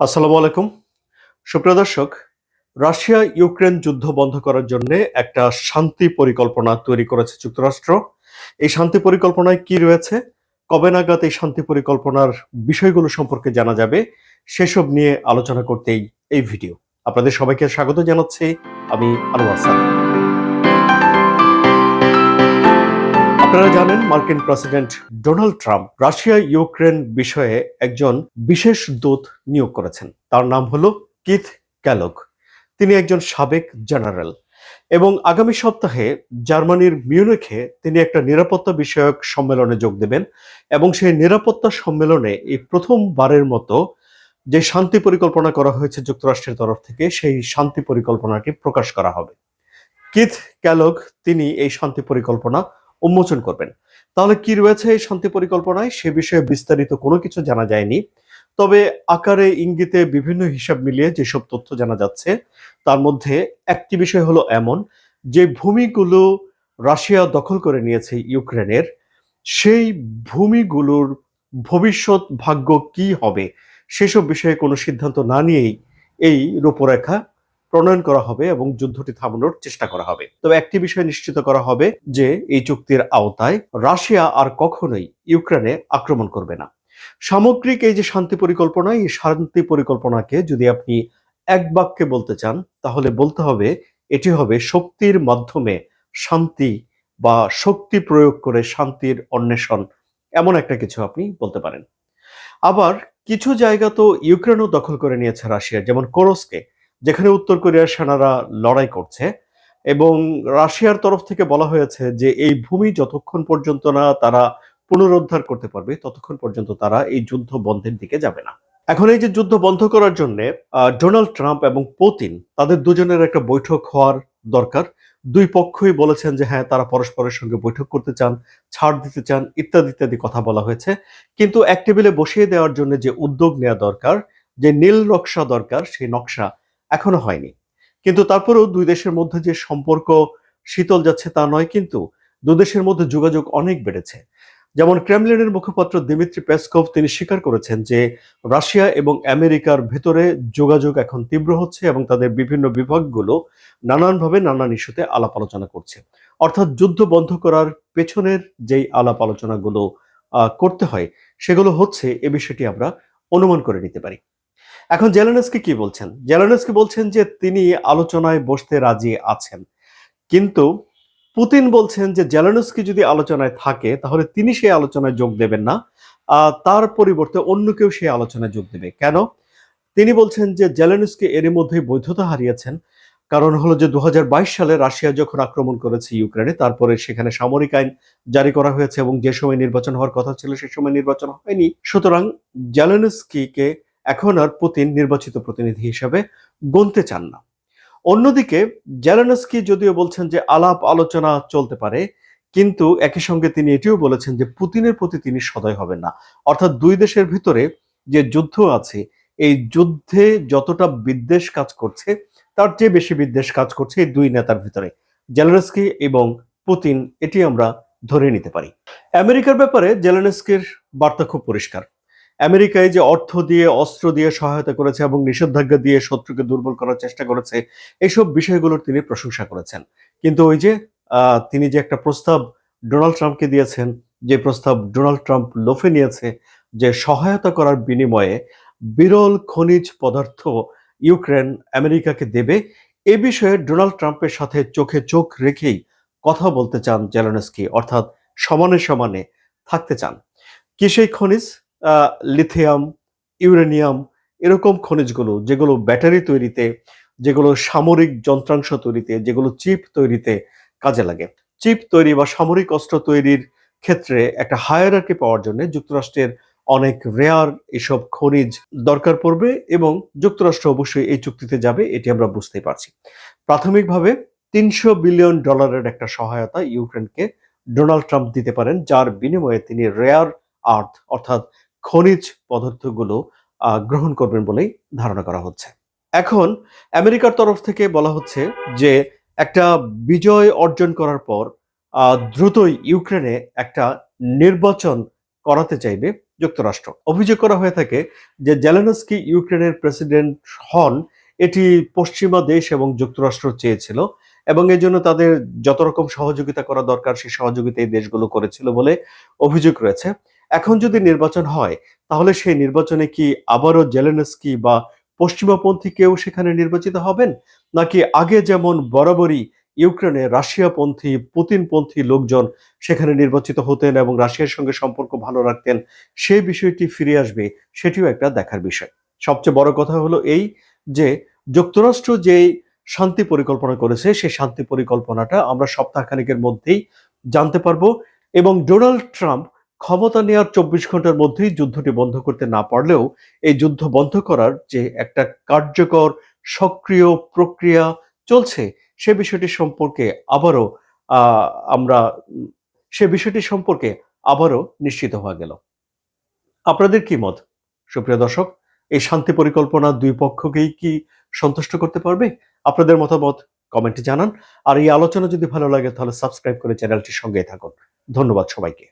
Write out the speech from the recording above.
আসসালামু আলাইকুম। সুপ্রিয় দর্শক, রাশিয়া ইউক্রেন যুদ্ধ বন্ধ করার জন্য একটা শান্তি পরিকল্পনা তৈরি করেছে যুক্তরাষ্ট্র। এই শান্তি পরিকল্পনায় কি রয়েছে? কবে নাগাদ এই শান্তি পরিকল্পনার বিষয়গুলো সম্পর্কে জানা যাবে? সেসব নিয়ে আলোচনা করতেই এই ভিডিও। আপনাদের সবাইকে স্বাগত জানাচ্ছি, আমি আনোয়ার সাদি আপনারা জানেন মার্কিন president Donald Trump Russia Ukraine বিষয়ে একজন বিশেষ দূত নিয়োগ করেছেন। তার নাম হলো কিথ ক্যালক তিনি একজন সাবেক জেনারেল এবং আগামী সপ্তাহে জার্মানির মিউনিখে তিনি একটা নিরাপত্তা বিষয়ক সম্মেলনে যোগ দেবেন এবং সেই নিরাপত্তা সম্মেলনে এই প্রথমবারের মতো যে শান্তি পরিকল্পনা করা হয়েছে যুক্তরাষ্ট্রের তরফ থেকে, সেই শান্তি পরিকল্পনাটি প্রকাশ করা হবে। কিথ ক্যালক তিনি এই শান্তি পরিকল্পনা উন্মোচন করবেন। তাহলে কি রয়েছে এই শান্তি পরিকল্পনায়? সে বিষয়ে বিস্তারিত কোনো কিছু জানা যায়নি। তবে আকারে, ইঙ্গিতে বিভিন্ন হিসাব মিলিয়ে যেসব তথ্য জানা যাচ্ছে, তার মধ্যে একটি বিষয় হলো এমন, যে ভূমিগুলো রাশিয়া দখল করে নিয়েছে ইউক্রেনের, সেই ভূমিগুলোর ভবিষ্যৎ ভাগ্য কি হবে? সেসব বিষয়ে কোনো সিদ্ধান্ত না নিয়েই এই রূপরেখা প্রণয়ন করা হবে এবং যুদ্ধটি থামানোর চেষ্টা করা হবে। তবে একটি বিষয় নিশ্চিত করা হবে যে, এই চুক্তির আওতায় রাশিয়া আর কখনোই ইউক্রেনে আক্রমণ করবে না। সামগ্রিক এই যে শান্তি পরিকল্পনা, এই শান্তি পরিকল্পনাকে যদি আপনি এক বাক্যে বলতে চান, তাহলে বলতে হবে, এটি হবে শক্তির মাধ্যমে শান্তি বা শক্তি প্রয়োগ করে শান্তির অন্বেষণ। এমন একটা কিছু আপনি বলতে পারেন। আবার কিছু জায়গা তো ইউক্রেনও দখল করে নিয়েছে রাশিয়া, যেমন কোরস্কে। যেখানে উত্তর কোরিয়ার সেনারা লড়াই করছে এবং রাশিয়ার তরফ থেকে বলা হয়েছে যে এই ভূমি যতক্ষণ পর্যন্ত না তারা পুনরুদ্ধার করতে পারবে, ততক্ষণ পর্যন্ত তারা এই যুদ্ধ বন্ধের দিকে যাবে না। এখন এই যে যুদ্ধ বন্ধ করার জন্য ডোনাল্ড ট্রাম্প এবং পুতিন তাদের দুজনের একটা বৈঠক হওয়ার দরকার। দুই পক্ষই বলেছেন যে হ্যাঁ তারা পরস্পরের সঙ্গে বৈঠক করতে চান, ছাড় দিতে চান, ইত্যাদি ইত্যাদি কথা বলা হয়েছে। কিন্তু এক টেবিলে বসিয়ে দেওয়ার জন্য যে উদ্যোগ নেওয়া দরকার, যে নীল নকশা দরকার, সেই নকশা এখনও হয়নি। কিন্তু তারপরেও দুই দেশের মধ্যে যে সম্পর্ক শীতল যাচ্ছে তা নয়, কিন্তু দুই দেশের মধ্যে যোগাযোগ অনেক বেড়েছে। যেমন ক্রেমলিনের মুখপাত্র দিমিত্রি পেসকভ তিনি স্বীকার করেছেন যে রাশিয়া এবং আমেরিকার ভেতরে যোগাযোগ এখন তীব্র হচ্ছে এবং তাদের বিভিন্ন বিভাগগুলো নানানভাবে নানান ইস্যুতে আলাপ আলোচনা করছে। অর্থাৎ যুদ্ধ বন্ধ করার পেছনের যেই আলাপ আলোচনাগুলো করতে হয়, সেগুলো হচ্ছে এ বিষয়টি আমরা অনুমান করে নিতে পারি। এখন জেলেনস্কি কি বলছেন? জেলেনস্কি বলছেন যে তিনি আলোচনায় বসতে রাজি আছেন। কিন্তু পুতিন বলছেন যে জেলেনস্কি যদি আলোচনায় থাকে, তাহলে তিনি সেই আলোচনায় যোগ দেবেন না। তার পরিবর্তে অন্য কেউ সেই আলোচনায় যোগ দেবে। কেন? তিনি বলছেন যে জেলেনস্কি এরই মধ্যেই বৈধতা হারিয়েছেন। কারণ হলো যে দু হাজার বাইশ সালে রাশিয়া যখন আক্রমণ করেছে ইউক্রেনে, তারপরে সেখানে সামরিক আইন জারি করা হয়েছে এবং যে সময় নির্বাচন হওয়ার কথা ছিল, সে সময় নির্বাচন হয়নি। সুতরাং জেলেনস্কিকে এখন আর পুতিন নির্বাচিত প্রতিনিধি হিসেবে গণতে চান না। অন্যদিকে, জেলানস্কি যদিও বলছেন যে আলাপ আলোচনা চলতে পারে, কিন্তু একই সঙ্গে তিনি এটিও বলেছেন যে পুতিনের প্রতি তিনি সদয় হবেন না। অর্থাৎ দুই দেশের ভিতরে যে যুদ্ধ আছে, এই যুদ্ধে যতটা বিদ্বেষ কাজ করছে, তার চেয়ে বেশি বিদ্বেষ কাজ করছে এই দুই নেতার ভিতরে। জেলেনস্কি এবং পুতিন, এটি আমরা ধরে নিতে পারি। আমেরিকার ব্যাপারে জেলেনস্কির বার্তা খুব পরিষ্কার। আমেরিকায় যে অর্থ দিয়ে, অস্ত্র দিয়ে সহায়তা করেছে এবং নিষেধাজ্ঞা দিয়ে শত্রুকে দুর্বল করার চেষ্টা করেছে এইসব বিষয়গুলোর তিনি প্রশংসা করেছেন। কিন্তু ওই যে তিনি যে একটা প্রস্তাব ডোনাল্ড ট্রাম্পকে দিয়েছেন, যে প্রস্তাব ডোনাল্ড ট্রাম্প লোফে নিয়েছে, যে সহায়তা করার বিনিময়ে বিরল খনিজ পদার্থ ইউক্রেন আমেরিকাকে দেবে, এ বিষয়ে ডোনাল্ড ট্রাম্পের সাথে চোখে চোখ রেখেই কথা বলতে চান জেলেনস্কি, অর্থাৎ সমানে সমানে থাকতে চান। কি সেই খনিজ? লিথিয়াম ইউরেনিয়াম এরকম খনিজগুলো, যেগুলো ব্যাটারি তৈরিতে, যেগুলো সামরিক যন্ত্রাংশ তৈরিতে, যেগুলো চিপ তৈরিতে কাজে লাগে। চিপ তৈরি বা সামরিক অস্ত্র তৈরির ক্ষেত্রে একটা হায়ারার্কি পাওয়ার জন্য যুক্তরাষ্ট্রের অনেক রেয়ার এসব খনিজ দরকার পড়বে এবং যুক্তরাষ্ট্র অবশ্যই এই চুক্তিতে যাবে, এটি আমরা বুঝতে পারছি। প্রাথমিকভাবে তিনশো বিলিয়ন ডলারের একটা সহায়তা ইউক্রেনকে ডোনাল্ড ট্রাম্প দিতে পারেন, যার বিনিময়ে তিনি রেয়ার আর্থ অর্থাৎ খনিজ পদার্থগুলো গ্রহণ করবেন বলেই ধারণা করা হচ্ছে। এখন আমেরিকার তরফ থেকে বলা হচ্ছে যে, একটা বিজয় অর্জন করার পর দ্রুতই ইউক্রেনে একটা নির্বাচন করাতে চাইবে যুক্তরাষ্ট্র। অভিযোগ করা হয়ে থাকে যে, জেলেনস্কি ইউক্রেনের প্রেসিডেন্ট হন, এটি পশ্চিমা দেশ এবং যুক্তরাষ্ট্র চেয়েছিল এবং এই জন্য তাদের যত রকম সহযোগিতা করা দরকার সেই সহযোগিতা এই দেশগুলো করেছিল বলে অভিযোগ রয়েছে। এখন যদি নির্বাচন হয়, তাহলে সেই নির্বাচনে কি আবারও জেলেনস্কি বা পশ্চিমাপন্থী কেউ সেখানে নির্বাচিত হবেন? নাকি আগে যেমন বরাবরই ইউক্রেনে রাশিয়াপন্থী, পুতিনপন্থী লোকজন সেখানে নির্বাচিত হতেন এবং রাশিয়ার সঙ্গে সম্পর্ক ভালো রাখতেন, সেই বিষয়টি ফিরে আসবে, সেটিও একটা দেখার বিষয়। সবচেয়ে বড় কথা হলো এই যে, যুক্তরাষ্ট্র যে শান্তি পরিকল্পনা করেছে, সেই শান্তি পরিকল্পনাটা আমরা সপ্তাহখানেকের মধ্যেই জানতে পারব এবং ডোনাল্ড ট্রাম্প ক্ষমতা নেওয়ার চব্বিশ ঘণ্টার মধ্যেই যুদ্ধটি বন্ধ করতে না পারলেও এই যুদ্ধ বন্ধ করার যে একটা কার্যকর, সক্রিয় প্রক্রিয়া চলছে, সে বিষয়টি সম্পর্কে আবারও আমরা, সে বিষয়টি সম্পর্কে আবারও নিশ্চিত হওয়া গেল। আপনাদের কি মত? সুপ্রিয় দর্শক, এই শান্তি পরিকল্পনা দুই পক্ষকেই কি সন্তুষ্ট করতে পারবে? আপনাদের মতামত কমেন্টে জানান। আর এই আলোচনা যদি ভালো লাগে তাহলে সাবস্ক্রাইব করে চ্যানেলটির সঙ্গে থাকুন। ধন্যবাদ সবাইকে।